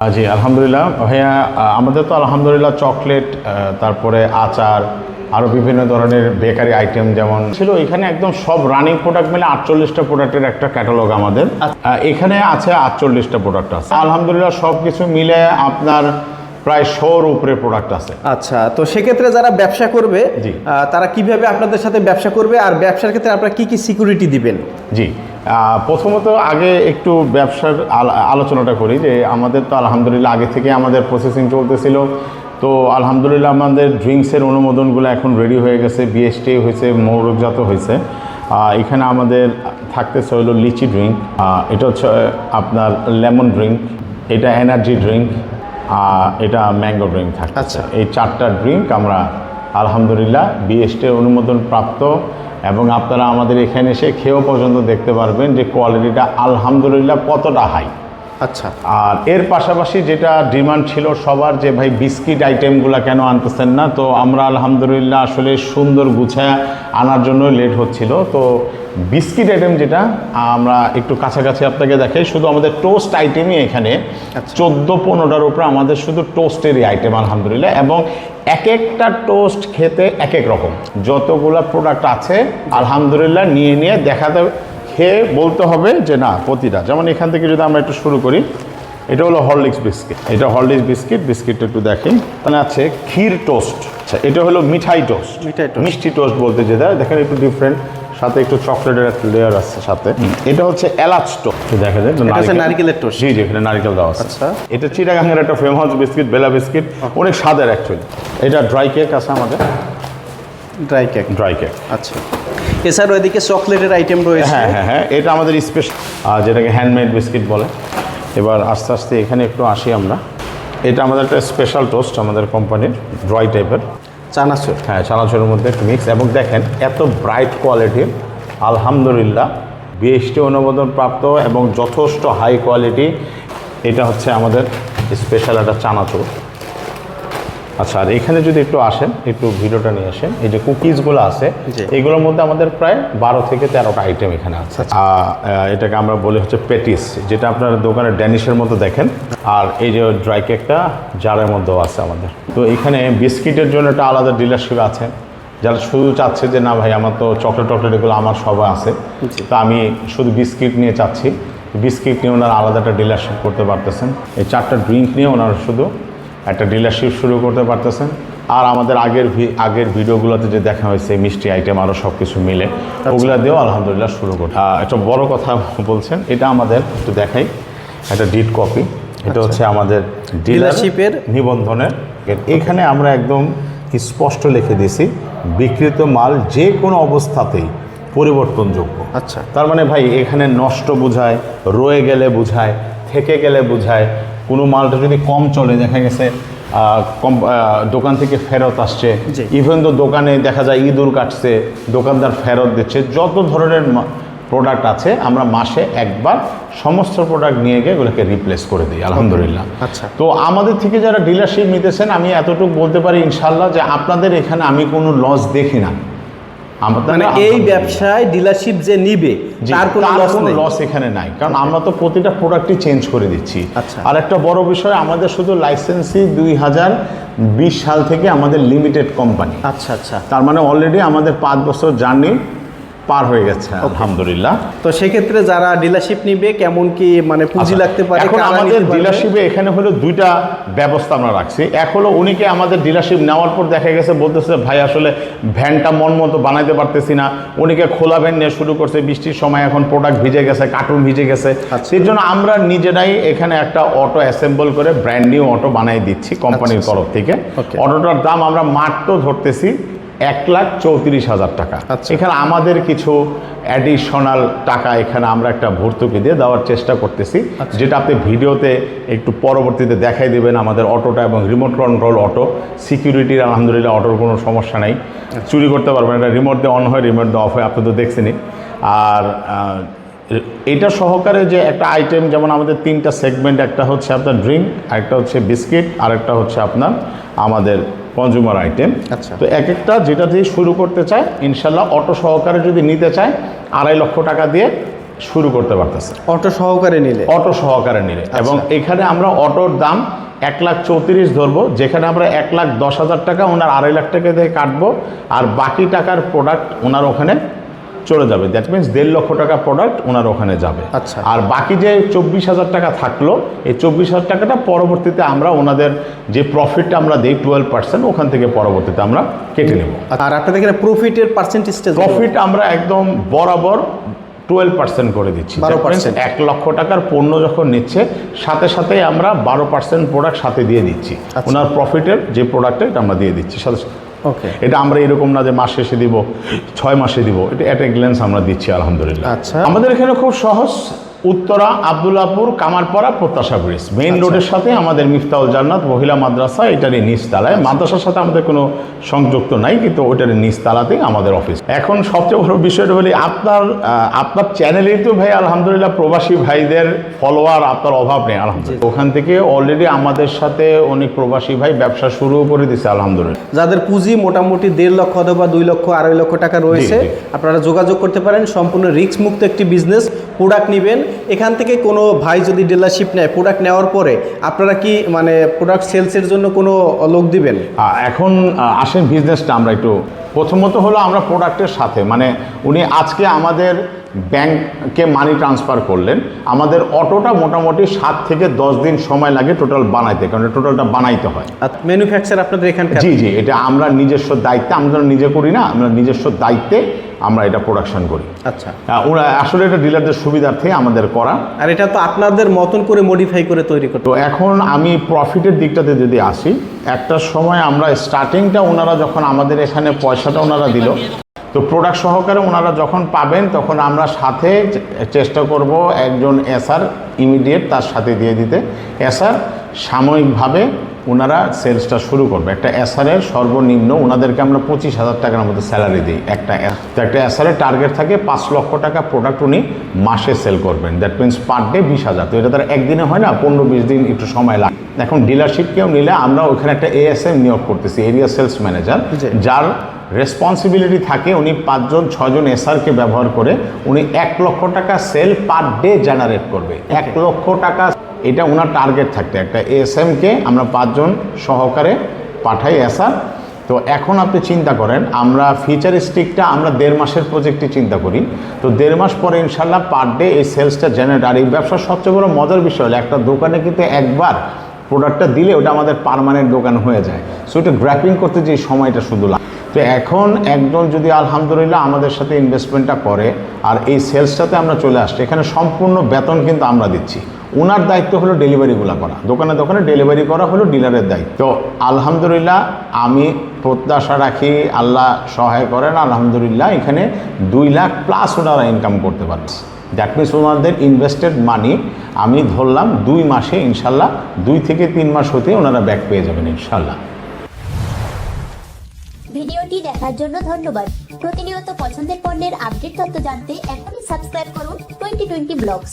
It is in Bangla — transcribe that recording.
জি আলহামদুলিল্লাহ। ভাইয়া আমাদের তো আলহামদুলিল্লাহ চকলেট তারপরে আচার আরও বিভিন্ন ধরনের বেকারি আইটেম যেমন ছিল এখানে একদম সব রানিং প্রোডাক্ট মিলে আটচল্লিশটা প্রোডাক্টের একটা ক্যাটালগ আমাদের। এখানে আছে আটচল্লিশটা প্রোডাক্ট আছে। আলহামদুলিল্লাহ সব কিছু মিলে আপনার প্রায় শোর উপরে প্রোডাক্ট আছে। আচ্ছা তো সেক্ষেত্রে যারা ব্যবসা করবে। তারা কীভাবে আপনাদের সাথে ব্যবসা করবে আর ব্যবসার ক্ষেত্রে আপনারা কি কি সিকিউরিটি দিবেন? জি। প্রথমত আগে একটু ব্যবসার আলোচনাটা করি যে আমাদের তো আলহামদুলিল্লাহ আগে থেকে আমাদের প্রসেসিং চলতেছিল। তো আলহামদুলিল্লাহ আমাদের ড্রিঙ্কসের অনুমোদনগুলো এখন রেডি হয়ে গেছে বিএসটি হয়েছে মৌরকজাত হয়েছে। এখানে আমাদের থাকতেছে হলো লিচি ড্রিঙ্ক এটা হচ্ছে আপনার লেমন ড্রিঙ্ক এটা এনার্জি ড্রিঙ্ক এটা ম্যাঙ্গো ড্রিঙ্ক থাকছে আচ্ছা। এই চারটা ড্রিঙ্ক আমরা আলহামদুলিল্লাহ বিএসটির অনুমোদন প্রাপ্ত এবং আপনারা আমাদের এখানে এসে খেয়েও পর্যন্ত দেখতে পারবেন যে কোয়ালিটিটা আলহামদুলিল্লাহ কতটা হাই আচ্ছা। আর এর পাশাপাশি যেটা ডিমান্ড ছিল সবার যে ভাই বিস্কিট আইটেমগুলো কেন আনতেছেন না? তো আমরা আলহামদুলিল্লাহ আসলে সুন্দর গুছায় আনার জন্য লেট হচ্ছিল। তো বিস্কিট আইটেম যেটা আমরা একটু কাছাকাছি আপনাকে দেখাই। শুধু আমাদের টোস্ট আইটেমই এখানে। আচ্ছা। চোদ্দ পনেরোটার উপরে আমাদের শুধু টোস্টেরই আইটেম আলহামদুলিল্লাহ। এবং এক একটা টোস্ট খেতে এক এক রকম। যতগুলো প্রোডাক্ট আছে আলহামদুলিল্লাহ নিয়ে নিয়ে দেখাতে খেয়ে বলতে হবে যে না প্রতিটা। যেমন এখান থেকে যদি আমরা একটু শুরু করি এটা হলো হরলিক্স বিস্কিট। এটা হরলিক্স বিস্কিট বিস্কিটটা একটু দেখি তাহলে আছে ক্ষীর টোস্ট। আচ্ছা এটা হলো মিঠাই টোস্ট। মিঠাই মিষ্টি টোস্ট বলতে যেটা দেখেন একটু ডিফারেন্ট সাথে একটু চকলেটের একটা লেয়ার আছে সাথে। এটা হচ্ছে এলাচ টোস্ট। দেখা যায় নারকেলের toast। জি জি এখানে নারকেল দেওয়া আছে। আচ্ছা। এটা চিটাগাঙ্গের একটা ফেমাস বিস্কিট বেলা বিস্কিট অনেক স্বাদের অ্যাকচুয়ালি এটা ড্রাই কেক আছে আমাদের। ড্রাই কেক ড্রাই কেক আচ্ছা। এছাড়াও এদিকে চকলেটের আইটেম রয়েছে। হ্যাঁ হ্যাঁ হ্যাঁ এটা আমাদের স্পেশাল যেটাকে হ্যান্ডমেড বিস্কিট বলে। এবার আস্তে আস্তে এখানে একটু আসি আমরা। এটা আমাদের একটা স্পেশাল টোস্ট আমাদের কোম্পানির ড্রাই টাইপের চানাচুর। হ্যাঁ চানাচুরের মধ্যে একটু মিক্স এবং দেখেন এত ব্রাইট কোয়ালিটির আলহামদুলিল্লাহ বিএসটি অনুমোদন প্রাপ্ত এবং যথেষ্ট হাই কোয়ালিটি এটা হচ্ছে আমাদের স্পেশাল একটা চানাচুর। আচ্ছা আর এখানে যদি একটু আসেন একটু ভিডিওটা নিয়ে আসেন এই যে কুকিজগুলো আছে এগুলোর মধ্যে আমাদের প্রায় বারো থেকে তেরোটা আইটেম এখানে আছে। আহ, এটাকে আমরা বলি হচ্ছে পেটিস যেটা আপনার দোকানে ড্যানিশের মতো দেখেন। আর এই যে ড্রাই কেকটা জারের মধ্যেও আছে আমাদের। তো এখানে বিস্কিটের জন্য একটা আলাদা ডিলারশিপ আছে যারা শুধু চাচ্ছে যে না ভাই আমার তো চকলেট টকলেট এগুলো আমার সবাই আছে। তা আমি শুধু বিস্কিট নিয়ে চাচ্ছি। বিস্কিট নিয়ে ওনারা আলাদা একটা ডিলারশিপ করতে পারতেছেন। এই চারটা ড্রিঙ্ক নিয়ে ওনারা শুধু একটা ডিলারশিপ শুরু করতে পারতেছেন। আর আমাদের আগের ভি- আগের ভিডিওগুলোতে যে দেখা হয়েছে মিষ্টি আইটেম আরও সব কিছু মিলে ওগুলো দিয়েও আলহামদুলিল্লাহ শুরু করতে একটা বড় কথা বলছেন এটা আমাদের একটু দেখাই একটা ডিট কপি এটা হচ্ছে আমাদের ডিলারশিপের ডিলারশিপের নিবন্ধনের। এখানে আমরা একদম স্পষ্ট লিখে দিয়েছি বিক্রিত মাল যে কোনো অবস্থাতেই পরিবর্তনযোগ্য। আচ্ছা। তার মানে ভাই এখানে নষ্ট বোঝায় রয়ে গেলে বোঝায় থেকে গেলে বোঝায় কোনো মালটা যদি কম চলে দেখা গেছে কম দোকান থেকে ফেরত আসছে। ইভেন তো দোকানে দেখা যায় ইঁদুর কাটছে দোকানদার ফেরত দিচ্ছে যত ধরনের প্রোডাক্ট আছে আমরা মাসে একবার সমস্ত প্রোডাক্ট নিয়ে গিয়ে ওগুলোকে রিপ্লেস করে দিই আলহামদুলিল্লাহ আচ্ছা। তো আমাদের থেকে যারা ডিলারশিপ নিতেছেন আমি এতটুকু বলতে পারি ইনশাল্লাহ যে আপনাদের এখানে আমি কোনো লস দেখি না মানে এই ব্যবসায় ডিলারশিপ যে নিবে তার কোনো লস নেই। লস এখানে নাই। কারণ আমরা তো প্রতিটা প্রোডাক্টই চেঞ্জ করে দিচ্ছি। আচ্ছা। আর একটা বড় বিষয় আমাদের শুধু লাইসেন্সই দুই হাজার বিশ সাল থেকে আমাদের লিমিটেড কোম্পানি আচ্ছা আচ্ছা। তার মানে অলরেডি আমাদের পাঁচ বছর জার্নি পার হয়ে গেছে আলহামদুলিল্লাহ। তো সেক্ষেত্রে যারা ডিলারশিপ নিবে কেমন কি মানে পুঁজি আচ্ছা, লাগতে পারে এখন আমাদের ডিলারশিপে এখানে হলো দুইটা ব্যবস্থা আমরা রাখছি। এক হলো উনিকে আমাদের ডিলারশিপ নেওয়ার পর দেখা গেছে বলতেছে ভাই আসলে ভ্যানটা মন মতো বানাইতে পারতেছি না। উনিকে খোলা ভ্যান নিয়ে শুরু করছে বৃষ্টির সময় এখন প্রোডাক্ট ভিজে গেছে কার্টুন ভিজে গেছে। আচ্ছা। সেই জন্য আমরা নিজেরাই এখানে একটা অটো অ্যাসেম্বল করে ব্র্যান্ড নিউ অটো বানাই দিচ্ছি কোম্পানির আচ্ছা, তরফ থেকে। অটোটার দাম আমরা মাত্র ধরতেছি এক লাখ চৌত্রিশ হাজার টাকা আচ্ছা। এখানে আমাদের কিছু অ্যাডিশনাল টাকা এখানে আমরা একটা ভর্তুকি দিয়ে দেওয়ার চেষ্টা করতেছি আচ্ছা। যেটা আপনি ভিডিওতে একটু পরবর্তীতে দেখাই দেবেন আমাদের অটোটা এবং রিমোট কন্ট্রোল অটো সিকিউরিটির আলহামদুলিল্লাহ অটোর কোনো সমস্যা নাই আচ্ছা। চুরি করতে পারবেন এটা রিমোট দিয়ে অন হয় রিমোট দিয়ে অফ হয় আপনি তো দেখছেনই আর এটা সহকারে যে একটা আইটেম যেমন আমাদের তিনটা সেগমেন্ট একটা হচ্ছে আপনার ড্রিঙ্ক একটা হচ্ছে বিস্কিট আর একটা হচ্ছে আপনার আমাদের কনজিউমার আইটেম আচ্ছা। তো এক একটা যেটা দিয়ে শুরু করতে চায় ইনশাল্লাহ অটো সহকারে যদি নিতে চায় আড়াই লক্ষ টাকা দিয়ে শুরু করতে পারতেছে অটো সহকারে নিলে অটো সহকারে নিলে আচ্ছা। এবং এখানে আমরা অটোর দাম এক লাখ চৌত্রিশ ধরবো যেখানে আমরা এক লাখ দশ হাজার টাকা ওনার আড়াই লাখ টাকা দিয়ে কাটবো আর বাকি টাকার প্রোডাক্ট ওনার ওখানে চলে যাবে। দ্যাট মিনস দেড় লক্ষ টাকা প্রোডাক্ট ওনার ওখানে যাবে। আচ্ছা। আর বাকি যে চব্বিশ হাজার টাকা থাকল এই চব্বিশ হাজার টাকাটা পরবর্তীতে আমরা ওনাদের যে প্রফিটটা আমরা দিই টুয়েলভ পার্সেন্ট ওখান থেকে পরবর্তীতে আমরা কেটে নেব। আর আপনাদের এখানে প্রফিটের পার্সেন্টেজটা প্রফিট আমরা একদম বরাবর টুয়েলভ পার্সেন্ট করে দিচ্ছি। 12% That এক লক্ষ টাকার পণ্য যখন নিচ্ছে সাথে সাথে আমরা বারো পার্সেন্ট প্রোডাক্ট সাথে দিয়ে দিচ্ছি। আচ্ছা। ওনার প্রফিটের যে প্রোডাক্টটা এটা আমরা দিয়ে দিচ্ছি। সাথে সাথে। ওকে এটা আমরা এরকম না যে মাস শেষে দিব ছয় মাসে দিব। এটা অ্যাট এ গ্ল্যান্স আমরা দিচ্ছি আলহামদুলিল্লাহ। আচ্ছা। আমাদের এখানে খুব সহজ উত্তরা আবদুল্লাপুর কামারপাড়া প্রত্যাশা ব্রিজ। মেইন আচ্ছা। রোডের সাথে আমাদের মিফতাউল জান্নাত মহিলা মাদ্রাসা এটারই নিচতলায় মাদ্রাসার সাথে আমাদের কোনো সংযুক্ত নাই কিন্তু ওইটার নিচতলাতেই আমাদের অফিস এখন সবচেয়ে বড় বিষয়টা বলি আপনার আপনার চ্যানেলেই তো ভাই আলহামদুলিল্লাহ প্রবাসী ভাইদের ফলোয়ার আপনার অভাব নেই আলহামদুলিল্লাহ। ওখান থেকে অলরেডি আমাদের সাথে অনেক প্রবাসী ভাই ব্যবসা শুরু করে দিছে আলহামদুলিল্লাহ। যাদের পুঁজি মোটামুটি দেড় লক্ষ অথবা দুই লক্ষ আড়াই লক্ষ টাকা রয়েছে আপনারা যোগাযোগ করতে পারেন। সম্পূর্ণ রিস্ক মুক্ত একটি বিজনেস প্রোডাক্ট নেবেন। এখান থেকে কোনো ভাই যদি ডিলারশিপ নেয় প্রোডাক্ট নেওয়ার পরে আপনারা কি মানে প্রোডাক্ট সেলসের জন্য কোনো লোক দিবেন? আহ, এখন আসেন বিজনেসটা আমরা একটু প্রথমত হলো আমরা প্রোডাক্টের সাথে মানে উনি আজকে আমাদের ব্যাংকে মানি ট্রান্সফার করলেন আমাদের অটোটা মোটামুটি সাত থেকে দশ দিন সময় লাগে টোটাল বানাইতে কারণ টোটালটা বানাইতে হয়। ম্যানুফ্যাকচার আপনাদের এখানকার? জি জি এটা আমরা নিজস্ব দায়িত্বে আমরা নিজে করি না আমরা নিজস্ব দায়িত্বে আমরা এটা প্রোডাকশন করি। আচ্ছা। ওরা আসলে এটা ডিলারদের সুবিধার্থে আমাদের করা। আর এটা তো আপনাদের মতন করে মডিফাই করে তৈরি করতে তো এখন আমি প্রফিটের দিকটাতে যদি আসি একটা সময় আমরা স্টার্টিংটা ওনারা যখন আমাদের এখানে পয়সাটা ওনারা দিল তো প্রোডাক্ট সহকারে ওনারা যখন পাবেন তখন আমরা সাথে চেষ্টা করব একজন এসআর ইমিডিয়েট তার সাথে দিয়ে দিতে। এসআর সাময়িকভাবে ওনারা সেলসটা শুরু করবে। একটা এসআরের সর্বনিম্ন ওনাদেরকে আমরা পঁচিশ হাজার টাকার মতো স্যালারি দিই। একটা তো একটা এসআরের টার্গেট থাকে পাঁচ লক্ষ টাকা প্রোডাক্ট উনি মাসে সেল করবেন। দ্যাট মিনস পার ডে বিশ হাজার। তো এটা তার একদিনে হয় না পনেরো বিশ দিন একটু সময় লাগে। এখন ডিলারশিপ কেউ নিলে আমরা ওখানে একটা এএসএম নিয়োগ করতেছি এরিয়া সেলস ম্যানেজার যার রেসপন্সিবিলিটি থাকে উনি পাঁচজন ছজন এসআরকে ব্যবহার করে উনি এক লক্ষ টাকা সেল পার ডে জেনারেট করবে। এক লক্ষ টাকা এটা ওনার টার্গেট থাকতে। একটা এএসএমকে আমরা পাঁচজন সহকারে পাঠাই এসআর তো এখন আপনি চিন্তা করেন, আমরা ফিচারিস্টিকটা আমরা দেড় মাসের প্রজেক্টে চিন্তা করি। তো দেড় মাস পরে ইনশাল্লাহ পার ডে এই সেলসটা জেনারেট আর এই ব্যবসার সবচেয়ে বড় মজার বিষয় হলো, একটা দোকানে কিন্তু একবার প্রোডাক্টটা দিলে ওটা আমাদের পারমানেন্ট দোকান হয়ে যায়। সো এটা গ্র্যাপিং করতে যে সময়টা শুধু লাগে তো এখন একজন যদি আলহামদুলিল্লাহ আমাদের সাথে ইনভেস্টমেন্টটা করে, আর এই সেলসটাতে আমরা চলে আসছি, এখানে সম্পূর্ণ বেতন কিন্তু আমরা দিচ্ছি। ওনার দায়িত্ব হলো ডেলিভারিগুলো করা। দোকানে দোকানে ডেলিভারি করা হলো ডিলারের দায়িত্ব। তো আলহামদুলিল্লাহ আমি প্রত্যাশা রাখি আল্লাহ সহায় করেন আলহামদুলিল্লাহ এখানে দুই লাখ প্লাস ওনারা ইনকাম করতে পারছে। দ্যাট মিনস ওনাদের ইনভেস্টেড মানি আমি ধরলাম দুই মাসে ইনশাল্লাহ দুই থেকে তিন মাস হতে ওনারা ব্যাক পেয়ে যাবেন ইনশাল্লাহ। ভিডিওটি দেখার জন্য ধন্যবাদ। প্রতিনিয়ত পছন্দের পণ্যের আপডেট তথ্য জানতে এখনই সাবস্ক্রাইব করুন টোয়েন্টি টোয়েন্টি ব্লগস